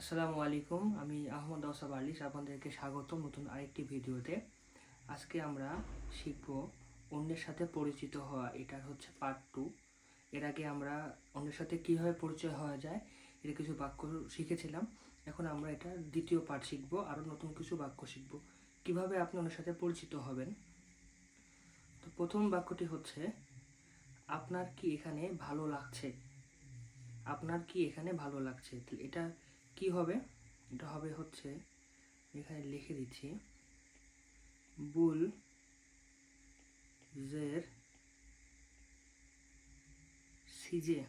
আসসালামু আলাইকুম, আমি আহমদ আসাব আলিস আপনাদেরকে স্বাগত নতুন আরেকটি ভিডিওতে। আজকে আমরা শিখব অন্যের সাথে পরিচিত হওয়া এটা হচ্ছে পার্ট টু এর আগে আমরা অন্যের সাথে কীভাবে পরিচয় হওয়া যায়, এর কিছু বাক্য শিখেছিলাম। এখন আমরা এটা দ্বিতীয় পার্ট শিখব, আরও নতুন কিছু বাক্য শিখব। কীভাবে আপনি অন্যের সাথে পরিচিত হবেন? তো প্রথম বাক্যটি হচ্ছে, আপনার কি এখানে ভালো লাগছে? আপনার কি এখানে ভালো লাগছে? এটা কি হবে? এটা হবে হচ্ছে, এখানে লিখে দিচ্ছি, বুল জের সিজে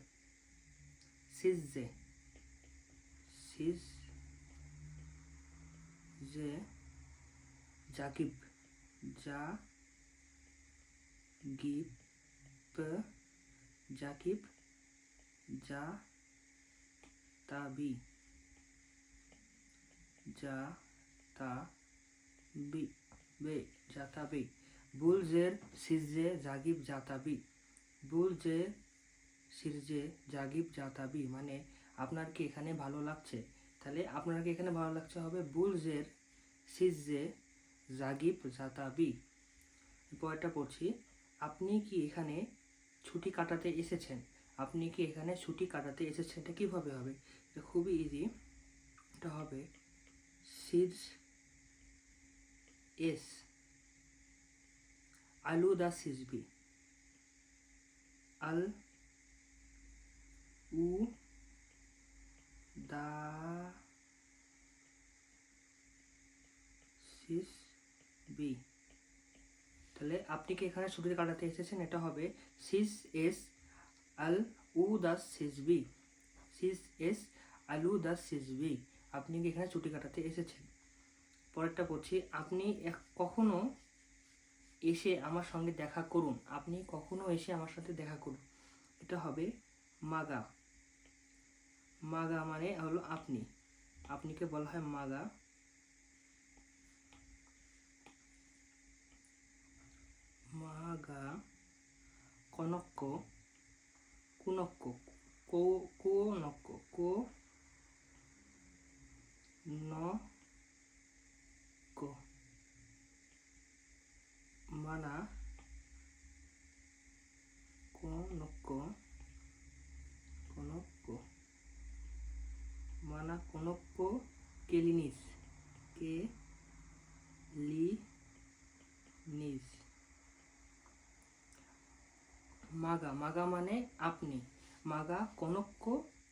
সিজে, সিজ যে জাকিব যা গিব জাকিব যা তাবি যা তা বি, জাতাবি। বুলজের সিরজে জাগিব, জাতাবি। বুলজে সিরজে জাগিব, জাতাবি। মানে আপনার কি এখানে ভালো লাগছে? তাহলে আপনার কি এখানে ভালো লাগছে হবে? বুলজের সিরজে জাগিব, জাতাবি। পরেরটা পড়ছি। আপনি কি এখানে ছুটি কাটাতে এসেছেন? আপনি কি এখানে ছুটি কাটাতে এসেছেন? এটা কীভাবে হবে? এটা খুবই ইজি এটা হবে সিজ এস আলু দা সিজবি আল উ দা সিজ বি তাহলে আপনি কি এখানে ছুটি কাটাতে এসেছেন? এটা হবে সিস এস আল উ দাস সিজবি সিজ এস আলু দাস সিজবি আপনি কি এখানে ছুটি কাটাতে এসেছেন? পরেরটা পড়ছি, আপনি কখনো এসে আমার সঙ্গে দেখা করুন। আপনি কখনো এসে আমার সাথে দেখা করুন। এটা হবে মাগা। মাগা মানে হলো আপনি। আপনিকে বলা হয় মাগা। মাগা কনক্ক, কুনক্ক, কো কো ন কো মানা কোনক্ক কোনক্ক মানা কোনক্ক কেলিনিস কে লি নিস মাগা মাগা মানে আপনি মাগা কনক্ক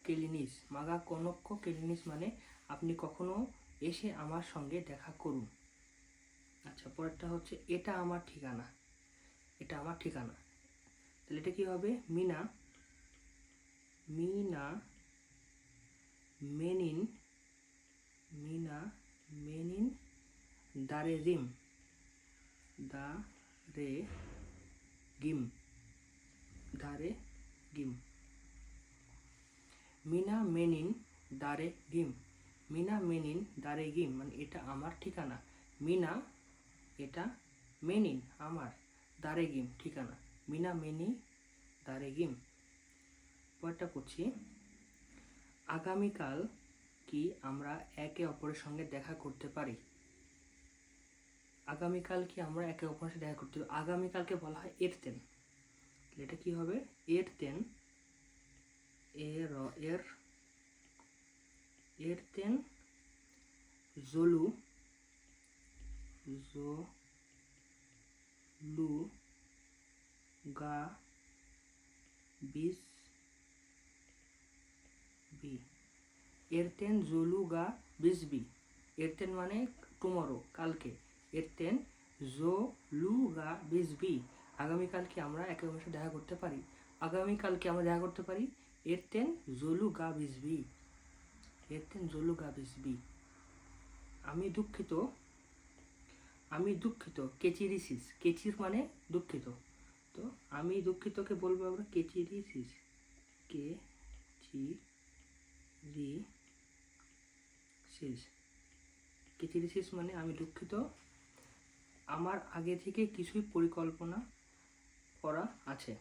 কেলিনিস মাগা কনক্ক কেলিনিস মানে আপনি কখনো এসে আমার সঙ্গে দেখা করুন। আচ্ছা পরেরটা হচ্ছে, এটা আমার ঠিকানা। এটা আমার ঠিকানা। তাহলে এটা কি হবে? মিনা মিনা, মেনিন মিনা, মেনিন, দারে রিম দা রে গিম, দারে গিম। মিনা, মেনিন, দারে গিম। মিনা মেনিন দারে গিম মানে এটা আমার ঠিকানা। মিনা, এটা মেনিন আমার দারে গিম ঠিকানা। মিনা মেনি দারে গিম পরটা করছি। আগামীকাল কি আমরা একে অপরের সঙ্গে দেখা করতে পারি? আগামীকাল কি আমরা একে অপরের সাথে দেখা করতে পারি? আগামীকালকে বলা হয় এরতেন তাহলে এটা কি হবে? এরতেন এর এর এরতেন জলু জো লু গা বিস বি। এরতেন জলু, গা বিস বি। এরতেন মানে টুমরো কালকে। এরতেন জো লু গা বিস বি। আগামীকালকে আমরা একে অপরের সাথে দেখা করতে পারি। আগামীকালকে আমরা দেখা করতে পারি এরতেন জলু, গা বিস বি। এরতেন জলু গা বি। আমি দুঃখিত আমি দুঃখিত, কেচিরিসিস, কেচির মানে দুঃখিত। তো আমি দুঃখিতকে বলব আমরা কেচিরিসিস কে চি রি সিস কেচিরিসিস মানে আমি দুঃখিত, আমার আগে থেকে কিছুই পরিকল্পনা করা আছে।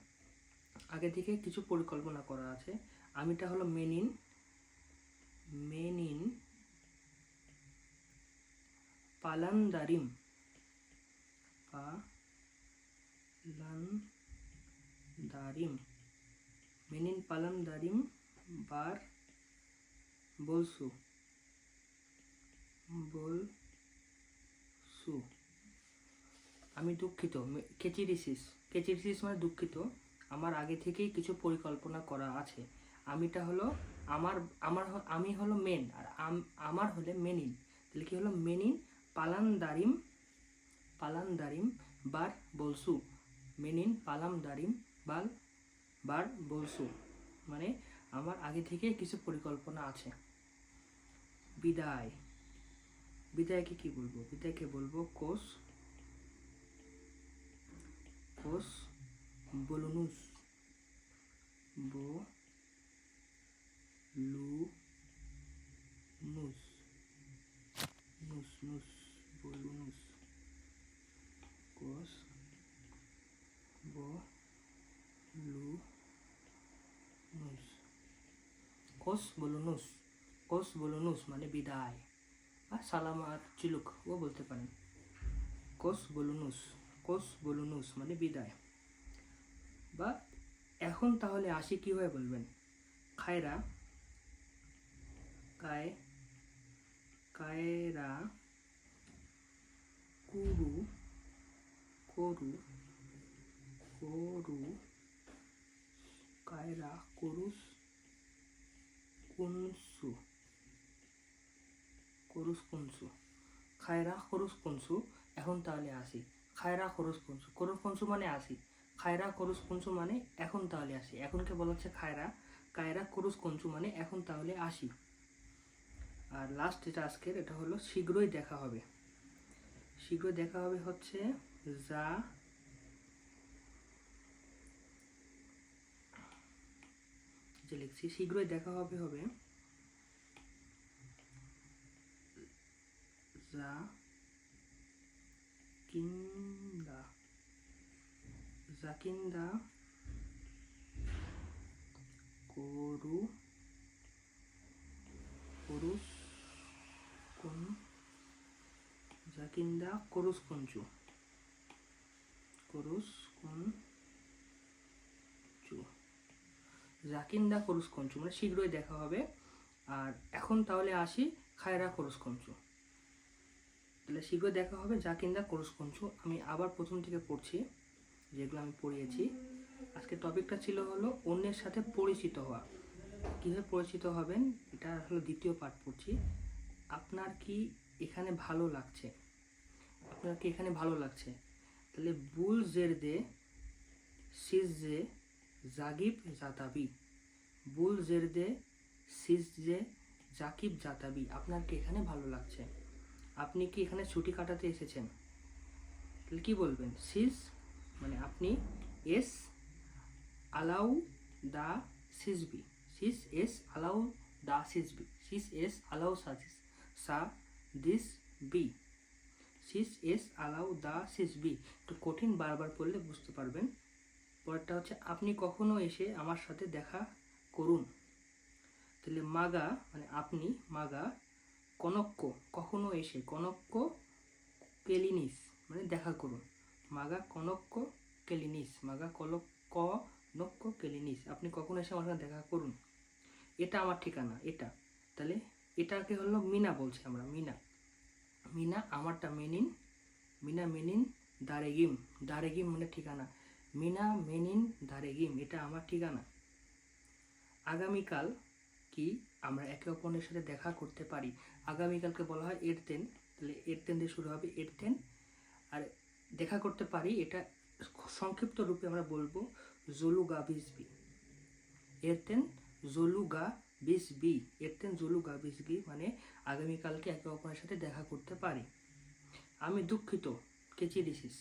আগে থেকে কিছু পরিকল্পনা করা আছে। আমিটা হলো মেনিন men in Palandarim. Palandarim. Men in Palandarim bar bolsu. বলসু আমি দুঃখিত কেচিরিসিস কেচিরিসিস মানে দুঃখিত আমার আগে থেকেই কিছু পরিকল্পনা করা আছে আমিটা হলো আমার আমার আমি হলো মেন আর আম- আমার হলে মেনিন তাহলে কি হলো? মেনিন পালানদারিম পালানদারিম, বার বলসু। মেনিন পালাম দারিম বাল, বার বলসু। মানে আমার আগে থেকেই কিছু পরিকল্পনা আছে। বিদায়। বিদায়কে কি বলব? বিদায়কে বলব কোষ কোষ বলুনুস। বো লু নুস নুস নুস বলুনুস কোষ বো লু নুস কোষ বলুনুস কোষ বলুনুস মানে বিদায় আর সালামাত চিলুক ও বলতে পারেন কোষ বলুনুস কোষ বলুনুস মানে বিদায় বা এখন তাহলে আসি কীভাবে বলবেন খায়রা কায়, কায়রা কুরু, করু করু, কায়রা করুস, কুনসু করুস কুনসু, খায়রা খরুস কুনসু, এখন তাহলে আসি, খায়রা খরুস কুনসু, করুস কুনসু মানে আসি, খায়রা করুস কুনসু মানে এখন তাহলে আসি এখনকে বলা হচ্ছে খায়রা, কায়রা করুস কুনসু মানে এখন তাহলে আসি। আর লাস্ট যেটা আজকের, এটা হলো শীঘ্রই দেখা হবে। শীঘ্রই দেখা হবে হচ্ছে যা যে লিখছি, শীঘ্রই দেখা হবে হবে যা কিন্দা জাকিন্দা করু করুস কোন করুস কোন চু জাকিন্দা করুস কঞ্চু মানে শীঘ্রই দেখা হবে। আর এখন তাহলে আসি খায়রা করুস কঞ্চু তাহলে শীঘ্রই দেখা হবে জাকিন্দা করুস কঞ্চু আমি আবার প্রথম থেকে পড়ছি, যেগুলো আমি পড়িয়েছি। আজকে টপিকটা ছিল হলো অন্যের সাথে পরিচিত হওয়া। কীভাবে পরিচিত হবেন? এটা হলো দ্বিতীয় পার্ট পড়ছি। আপনার কি এখানে ভালো লাগছে? আপনার কি এখানে ভালো লাগছে। তাহলে বুল জের দে, সিজ জে, জাগিব জাতাবি। বুল জের দে, সিজ জে জাকিব জাতাবি। আপনার কি এখানে ভালো লাগছে। আপনি কি এখানে ছুটি কাটাতে এসেছেন? তাহলে কি বলবেন? সিজ মানে আপনি এস আলাউ দা সিজবি। সিস এস আলাউ দা সিজবি। সিস এস আলাউ সা দিস বি। সিস এস আলাউ দা সিস বি একটু কঠিন বারবার পড়লে বুঝতে পারবেন। পরেরটা হচ্ছে, আপনি কখনো এসে আমার সাথে দেখা করুন। তাহলে মাগা মানে আপনি, মাগা কনক্য কখনো এসে কনক্য কেলিনিস মানে দেখা করুন। মাগা কনক্য কেলিনিস, মাগা, কলক কনক্য কেলিনিস, আপনি কখন এসে আমার সাথে দেখা করুন। এটা আমার ঠিকানা, এটা। তাহলে এটাকে হলো মিনা বলছি আমরা, মিনা। মিনা, আমারটা মেনিন, মিনা মেনিন, দারেগিম। দারেগিম মানে ঠিকানা। মিনা মেনিন, দারেগিম, এটা আমার ঠিকানা। আগামীকাল কি আমরা একে অপরের সাথে দেখা করতে পারি? আগামীকালকে বলা হয় এরতেন তাহলে এরতেন দিয়ে শুরু হবে এরতেন আর দেখা করতে পারি, এটা সংক্ষিপ্ত রূপে আমরা বলব, জলুগা বিসবি এরতেন জলুগা বিস বি এরতেন জলুগা বিস বি মানে আগামীকালকে একে অপরের সাথে দেখা করতে পারি। আমি দুঃখিত কেচিরিসিস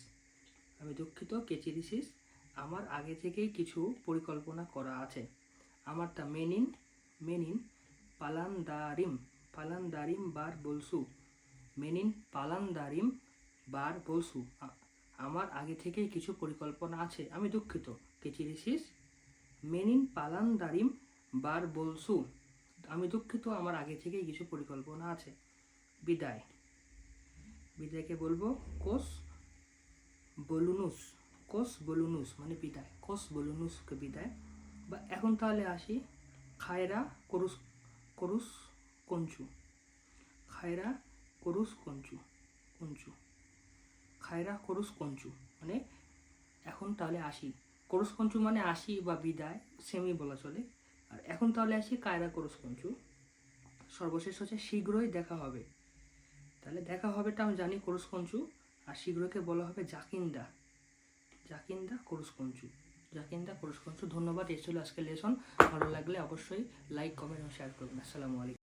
আমি দুঃখিত কেচিরিসিস আমার আগে থেকেই কিছু পরিকল্পনা করা আছে। আমারটা মেনিন মেনিন পালানদারিম পালানদারিম বার বলসু। মেনিন পালানদারিম বার বলসু। আমার আগে থেকেই কিছু পরিকল্পনা আছে। আমি দুঃখিত কেচিরিসিস মেনিন পালানদারিম বার বলসু আমি দুঃখিত, আমার আগে থেকেই কিছু পরিকল্পনা আছে। বিদায়। বিদায়কে বলব কোস বলুনুস কোস বলুনুস মানে বিদায় কোস বলুনুসকে বিদায়। বা এখন তাহলে আসি, খায়রা করুস করুস কঞ্চু। খায়রা করুস কঞ্চু কঞ্চু। খায়রা করুস কঞ্চু মানে এখন তাহলে আসি। করুস কঞ্চু মানে আসি বা বিদায় সেমি বলা চলে। আর এখন তাহলে আসি কায়রা করুস কঞ্চু সর্বশেষ হচ্ছে শীঘ্রই দেখা হবে। তাহলে দেখা হবেটা আমি জানি করুস কঞ্চু আর শীঘ্রকে বলা হবে জাকিন্দা। জাকিন্দা করুস কঞ্চু জাকিন্দা করুস কঞ্চু ধন্যবাদ, এই ছিল আজকের লেসন ভালো লাগলে অবশ্যই লাইক কমেন্ট ও শেয়ার করবেন। আসসালামু আলাইকুম।